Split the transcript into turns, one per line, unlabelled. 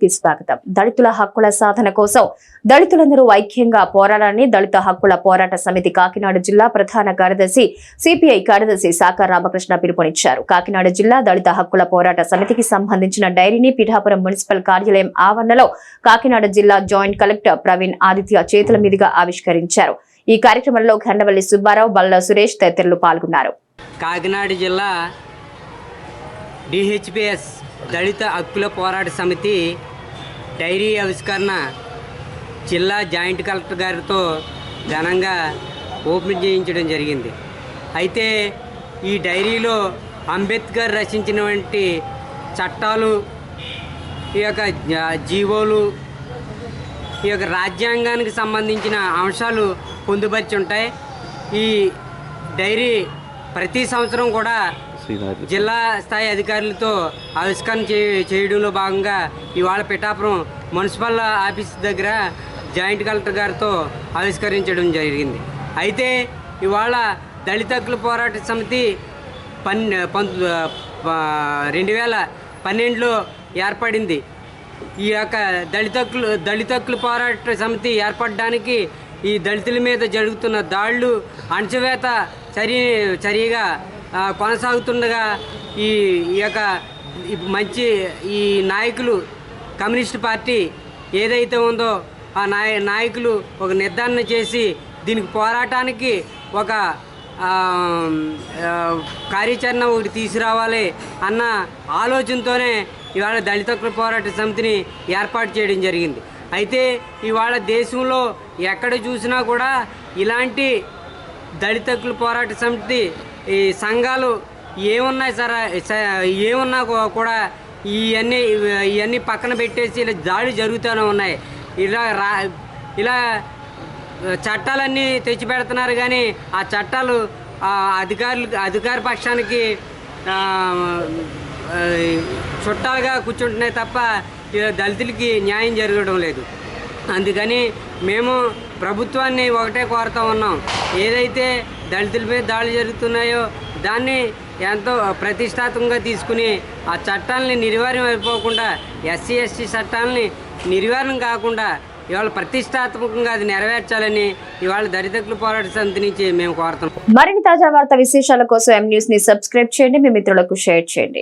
కి స్వాగతం. దళితుల హక్కుల సాధన కోసం దళితులందరూ ఐక్యంగా పోరాడాలని దళిత హక్కుల పోరాట సమితి కాకినాడ జిల్లా ప్రధాన కార్యదర్శి సిపిఐ కార్యదర్శి సాకా రామకృష్ణ పిలుపునిచ్చారు. కాకినాడ జిల్లా దళిత హక్కుల పోరాట సమితికి సంబంధించిన డైరీని పిఠాపురం మున్సిపల్ కార్యాలయం ఆవరణలో కాకినాడ జిల్లా జాయింట్ కలెక్టర్ ప్రవీణ్ ఆదిత్య చేతుల మీదుగా ఆవిష్కరించారు. ఈ కార్యక్రమంలో ఖండవల్లి సుబ్బారావు బల్ల సురేష్ తదితరులు పాల్గొన్నారు.
కాకినాడ జిల్లా డిహెచ్పిఎస్ దళిత హక్కుల పోరాట సమితి డైరీ ఆవిష్కరణ జిల్లా జాయింట్ కలెక్టర్ గారితో ఘనంగా ఓపెన్ చేయించడం జరిగింది. అయితే ఈ డైరీలో అంబేద్కర్ రచించినటువంటి చట్టాలు ఈ యొక్క జీవోలు ఈ యొక్క రాజ్యాంగానికి సంబంధించిన అంశాలు పొందుపరిచి ఉంటాయి. ఈ డైరీ ప్రతి సంవత్సరం కూడా జిల్లా స్థాయి అధికారులతో ఆవిష్కరణ చేయడంలో భాగంగా ఇవాళ పిఠాపురం మున్సిపల్ ఆఫీస్ దగ్గర జాయింట్ కలెక్టర్ గారితో ఆవిష్కరించడం జరిగింది. అయితే ఇవాళ దళిత హక్కుల పోరాట సమితి పన్ పంతొ రెండు వేల పన్నెండులో ఏర్పడింది. ఈ యొక్క దళిత హక్కులు దళిత హక్కుల పోరాట సమితి ఏర్పడడానికి ఈ దళితుల మీద జరుగుతున్న దాడులు అణచివేత చర్య చర్యగా కొనసాగుతుండగా ఈ ఈ యొక్క మంచి ఈ నాయకులు కమ్యూనిస్ట్ పార్టీ ఏదైతే ఉందో ఆ నాయ నాయకులు ఒక నిర్ధారణ చేసి దీనికి పోరాటానికి ఒక కార్యాచరణ ఒకటి తీసుకురావాలి అన్న ఆలోచనతోనే ఇవాళ దళిత పోరాట సమితిని ఏర్పాటు చేయడం జరిగింది. అయితే ఇవాళ దేశంలో ఎక్కడ చూసినా కూడా ఇలాంటి దళితకుల పోరాట సమితి ఈ సంఘాలు ఏమున్నాయి సార్? స- ఏమున్నా కూడా ఇవన్నీ ఇవన్నీ పక్కన పెట్టేసి ఇలా దాడి జరుగుతూనే ఉన్నాయి. ఇలా రా ఇలా చట్టాలన్నీ తెచ్చిపెడుతున్నారు కానీ ఆ చట్టాలు అధికారులు అధికార పక్షానికి చుట్టాలుగా కూర్చుంటున్నాయి తప్ప దళితులకి న్యాయం జరగడం లేదు. అందుకని మేము ప్రభుత్వాన్ని ఒకటే కోరుతా ఉన్నాం. ఏదైతే దళితుల మీద దాడులు జరుగుతున్నాయో దాన్ని ఎంతో ప్రతిష్టాత్మకంగా తీసుకుని ఆ చట్టాలని నిర్వీర్యం అయిపోకుండా ఎస్సీ ఎస్టీ చట్టాలని నిర్వీర్యం కాకుండా ఇవాళ ప్రతిష్టాత్మకంగా అది నెరవేర్చాలని ఇవాళ దరిద్రుల పోరాట సమితి నుంచి మేము కోరుతున్నాం.
మరిన్ని తాజా వార్త విశేషాల కోసం ఎం న్యూస్ని సబ్స్క్రైబ్ చేయండి. మీ మిత్రులకు షేర్ చేయండి.